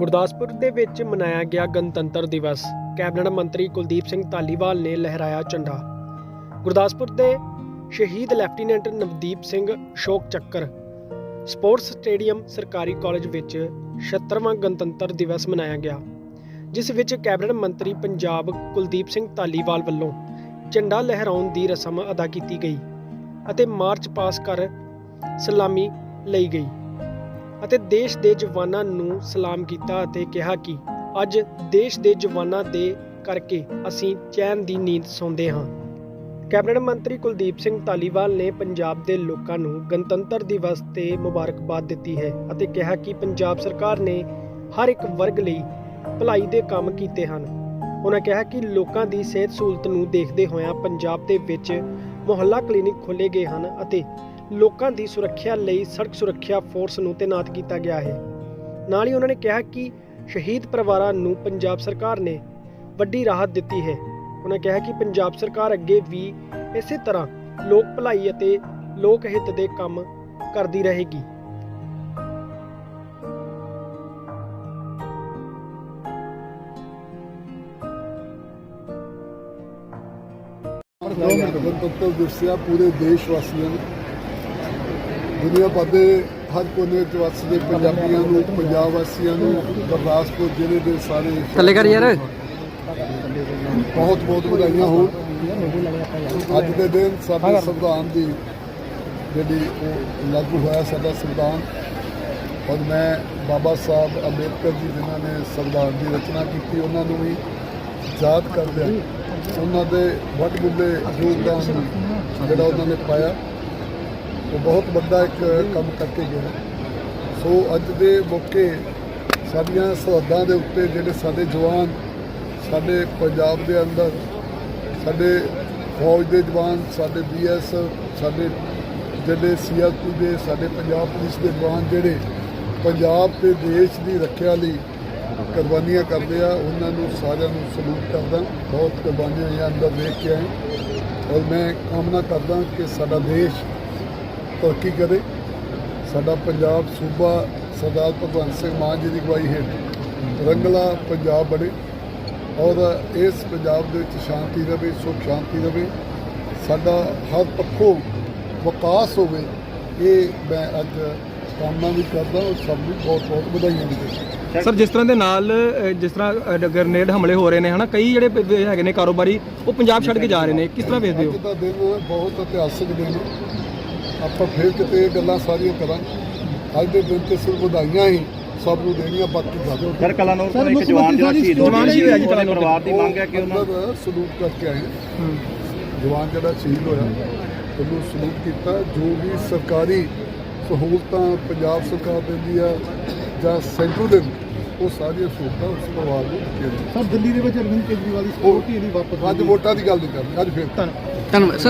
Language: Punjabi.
ਗੁਰਦਾਸਪੁਰ ਦੇ ਵਿੱਚ ਮਨਾਇਆ ਗਿਆ ਗਣਤੰਤਰ ਦਿਵਸ। ਕੈਬਨਿਟ ਮੰਤਰੀ ਕੁਲਦੀਪ ਸਿੰਘ ਧਾਲੀਵਾਲ ਨੇ ਲਹਿਰਾਇਆ ਝੰਡਾ। ਗੁਰਦਾਸਪੁਰ ਦੇ ਸ਼ਹੀਦ ਲੈਫਟੀਨੈਂਟ ਨਵਦੀਪ ਸਿੰਘ ਸ਼ੋਕ ਚੱਕਰ। ਸਪੋਰਟਸ ਸਟੇਡੀਅਮ ਸਰਕਾਰੀ ਕਾਲਜ ਵਿੱਚ 76ਵਾਂ ਗਣਤੰਤਰ ਦਿਵਸ ਮਨਾਇਆ ਗਿਆ, ਜਿਸ ਵਿੱਚ ਕੈਬਨਿਟ ਮੰਤਰੀ ਪੰਜਾਬ ਕੁਲਦੀਪ ਸਿੰਘ ਧਾਲੀਵਾਲ ਵੱਲੋਂ ਝੰਡਾ ਲਹਿਰਾਉਣ ਦੀ ਰਸਮ ਅਦਾ ਕੀਤੀ ਗਈ ਅਤੇ ਮਾਰਚ ਪਾਸ ਕਰ ਸਲਾਮੀ ਲਈ ਗਈ। ਅਤੇ ਦੇਸ਼ ਦੇ ਜਵਾਨਾਂ ਨੂੰ ਸਲਾਮ ਕੀਤਾ ਅਤੇ ਕਿਹਾ ਕਿ ਅੱਜ ਦੇਸ਼ ਦੇ ਜਵਾਨਾਂ ਦੇ ਕਰਕੇ ਅਸੀਂ ਚੈਨ ਦੀ ਨੀਂਦ ਸੌਂਦੇ ਹਾਂ। ਕੈਬਨਿਟ ਮੰਤਰੀ ਕੁਲਦੀਪ ਸਿੰਘ ਧਾਲੀਵਾਲ ਨੇ ਪੰਜਾਬ ਦੇ ਲੋਕਾਂ ਨੂੰ ਗਣਤੰਤਰ ਦਿਵਸ ਤੇ ਮੁਬਾਰਕਬਾਦ ਦਿੱਤੀ ਹੈ ਅਤੇ ਕਿਹਾ ਕਿ ਪੰਜਾਬ ਸਰਕਾਰ ਨੇ ਹਰ ਇੱਕ ਵਰਗ ਲਈ ਭਲਾਈ ਦੇ ਕੰਮ ਕੀਤੇ ਹਨ। ਉਹਨਾਂ ਕਿਹਾ ਕਿ ਲੋਕਾਂ ਦੀ ਸਿਹਤ ਸਹੂਲਤ ਨੂੰ ਦੇਖਦੇ ਹੋਇਆ ਪੰਜਾਬ ਦੇ ਵਿੱਚ ਮੁਹੱਲਾ ਕਲੀਨਿਕ ਖੋਲ੍ਹੇ ਗਏ ਹਨ ਅਤੇ ਲੋਕਾਂ ਦੀ ਸੁਰੱਖਿਆ ਲਈ ਸੜਕ ਸੁਰੱਖਿਆ ਫੋਰਸ ਨੂੰ ਤਾਇਨਾਤ ਕੀਤਾ ਗਿਆ ਹੈ। ਨਾਲ ਹੀ ਉਹਨਾਂ ਨੇ ਕਿਹਾ ਕਿ ਸ਼ਹੀਦ ਪਰਿਵਾਰਾਂ ਨੂੰ ਪੰਜਾਬ ਸਰਕਾਰ ਨੇ ਵੱਡੀ ਰਾਹਤ ਦਿੱਤੀ ਹੈ। ਉਹਨਾਂ ਕਿਹਾ ਕਿ ਪੰਜਾਬ ਸਰਕਾਰ ਅੱਗੇ ਵੀ ਇਸੇ ਤਰ੍ਹਾਂ ਲੋਕ ਭਲਾਈ ਅਤੇ ਲੋਕ ਹਿੱਤ ਦੇ ਕੰਮ ਕਰਦੀ ਰਹੇਗੀ। ਗਣਤੰਤਰ ਦਿਵਸ ਪੂਰੇ ਦੇਸ਼ ਵਾਸੀਆਂ ਨੂੰ ਦੁਨੀਆ ਭਰ ਦੇ ਹਰ ਕੋਨੇ ਵਿੱਚ ਵਸਦੇ ਪੰਜਾਬੀਆਂ ਨੂੰ ਪੰਜਾਬ ਵਾਸੀਆਂ ਨੂੰ ਗੁਰਦਾਸਪੁਰ ਜ਼ਿਲ੍ਹੇ ਦੇ ਸਾਰੇ ਥੱਲੇ ਕਰ ਯਾਰ। ਬਹੁਤ ਬਹੁਤ ਵਧਾਈਆਂ ਹੋਣ। ਅੱਜ ਦੇ ਦਿਨ ਸਾਡੇ ਸੰਵਿਧਾਨ ਦੀ ਜਿਹੜੀ ਉਹ ਲਾਗੂ ਹੋਇਆ ਸਾਡਾ ਸੰਵਿਧਾਨ ਔਰ ਮੈਂ ਬਾਬਾ ਸਾਹਿਬ ਅੰਬੇਦਕਰ ਜੀ ਜਿਨ੍ਹਾਂ ਨੇ ਸੰਵਿਧਾਨ ਦੀ ਰਚਨਾ ਕੀਤੀ ਉਹਨਾਂ ਨੂੰ ਵੀ ਯਾਦ ਕਰਦਿਆਂ ਉਹਨਾਂ ਦੇ ਵੱਡ ਮੁੱਲੇ ਯੋਗਦਾਨ ਜਿਹੜਾ ਉਹਨਾਂ ਨੇ ਪਾਇਆ। ਉਹ ਬਹੁਤ ਵੱਡਾ ਇੱਕ ਕੰਮ ਕਰਕੇ ਗਿਆ ਸੋ ਅੱਜ ਦੇ ਮੌਕੇ ਸਾਡੀਆਂ ਸਰਹੱਦਾਂ ਦੇ ਉੱਤੇ ਜਿਹੜੇ ਸਾਡੇ ਜਵਾਨ, ਸਾਡੇ ਪੰਜਾਬ ਦੇ ਅੰਦਰ, ਸਾਡੇ ਫੌਜ ਦੇ ਜਵਾਨ, ਸਾਡੇ ਬੀਐਸ ਸਾਡੇ ਜਿਹੜੇ ਸੀਆਰਪੀ ਦੇ, ਸਾਡੇ ਪੰਜਾਬ ਪੁਲਿਸ ਦੇ ਜਵਾਨ ਜਿਹੜੇ ਪੰਜਾਬ ਤੇ ਦੇਸ਼ ਦੀ ਰੱਖਿਆ ਲਈ ਕੁਰਬਾਨੀਆਂ ਕਰਦੇ ਆ, ਉਹਨਾਂ ਨੂੰ ਸਾਰਿਆਂ ਨੂੰ ਸਲੂਟ ਕਰਦਾ। ਬਹੁਤ ਕੁਰਬਾਨੀਆਂ ਇਹ ਅੰਦਰ ਦੇਖ ਕੇ ਆਏ। ਔਰ ਮੈਂ ਕਾਮਨਾ ਕਰਦਾ ਕਿ ਸਾਡਾ ਦੇਸ਼ ਤਰੱਕੀ ਕਰੇ। ਸਾਡਾ ਪੰਜਾਬ ਸੂਬਾ ਸਰਦਾਰ ਭਗਵੰਤ ਸਿੰਘ ਮਾਨ ਜੀ ਦੀ ਅਗਵਾਈ ਹੇਠ ਰੰਗਲਾ ਪੰਜਾਬ ਬਣੇ ਔਰ ਇਸ ਪੰਜਾਬ ਦੇ ਵਿੱਚ ਸ਼ਾਂਤੀ ਰਵੇ ਸੁਖ ਸ਼ਾਂਤੀ ਰਵੇ। ਸਾਡਾ ਹਰ ਪੱਖੋਂ ਵਿਕਾਸ ਹੋਵੇ ਇਹ ਮੈਂ ਅੱਜ ਕਾਮਨਾ ਵੀ ਕਰਦਾ ਔਰ ਸਭ ਨੂੰ ਬਹੁਤ ਬਹੁਤ ਵਧਾਈਆਂ ਦਿੰਦਾ ਸਰ ਜਿਸ ਤਰ੍ਹਾਂ ਦੇ ਨਾਲ ਜਿਸ ਤਰ੍ਹਾਂ ਗ੍ਰਨੇਡ ਹਮਲੇ ਹੋ ਰਹੇ ਨੇ ਹਨਾ? ਕਈ ਜਿਹੜੇ ਹੈਗੇ ਨੇ ਕਾਰੋਬਾਰੀ ਉਹ ਪੰਜਾਬ ਛੱਡ ਕੇ ਜਾ ਰਹੇ ਨੇ। ਕਿਸ ਤਰ੍ਹਾਂ ਵੇਖਦੇ ਹੋ? ਅੱਜ ਦਾ ਦਿਨ ਬਹੁਤ ਇਤਿਹਾਸਕ ਦਿਨ ਹੈ। ਆਪਾਂ ਫਿਰ ਕਿਤੇ ਇਹ ਗੱਲਾਂ ਸਾਰੀਆਂ ਕਰਾਂਗੇ। ਅੱਜ ਦੇ ਦਿਨ ਤੇ ਸਿਰਫ ਵਧਾਈਆਂ ਹੀ ਸਭ ਨੂੰ ਦੇਣੀਆਂ ਬਾਕੀ ਗੱਲ ਸਰ ਕਲਾਨੌਰ ਤੋਂ ਇੱਕ ਜਵਾਨ ਜਿਹੜਾ ਸ਼ਹੀਦ ਹੋ ਜਵਾਨ ਸ਼ਹੀਦ ਹੋਇਆ ਜੀ ਕਲਾਨੌਰ। ਪਰਿਵਾਰ ਦੀ ਮੰਗ ਹੈ ਕਿ ਉਹਨਾਂ ਸਲੂਟ ਕਰਕੇ ਆਏ। ਜਵਾਨ ਜਿਹੜਾ ਸ਼ਹੀਦ ਹੋਇਆ ਉਹਨੂੰ ਸਲੂਟ ਕੀਤਾ। ਜੋ ਵੀ ਸਰਕਾਰੀ ਸਹੂਲਤਾਂ ਪੰਜਾਬ ਸਰਕਾਰ ਦਿੰਦੀ ਆ ਜਾਂ ਸੈਂਟਰ ਦੇ ਉਹ ਸਾਰੀਆਂ ਸਹੂਲਤਾਂ ਉਸ ਪਰਿਵਾਰ ਨੂੰ ਦਿੱਤੀਆਂ ਸਰ ਦਿੱਲੀ ਦੇ ਵਿੱਚ ਅਰਵਿੰਦ ਕੇਜਰੀਵਾਲ ਦੀ ਉਹ- ਸਿਕਿਉਰਿਟੀ ਇਹਦੀ ਵਾਪਸ ਅੱਜ ਵੋਟਾਂ ਦੀ ਗੱਲ ਨਹੀਂ ਕਰਨੀ ਅੱਜ ਫਿਰ। ਧੰਨਵਾਦ। ਸਰ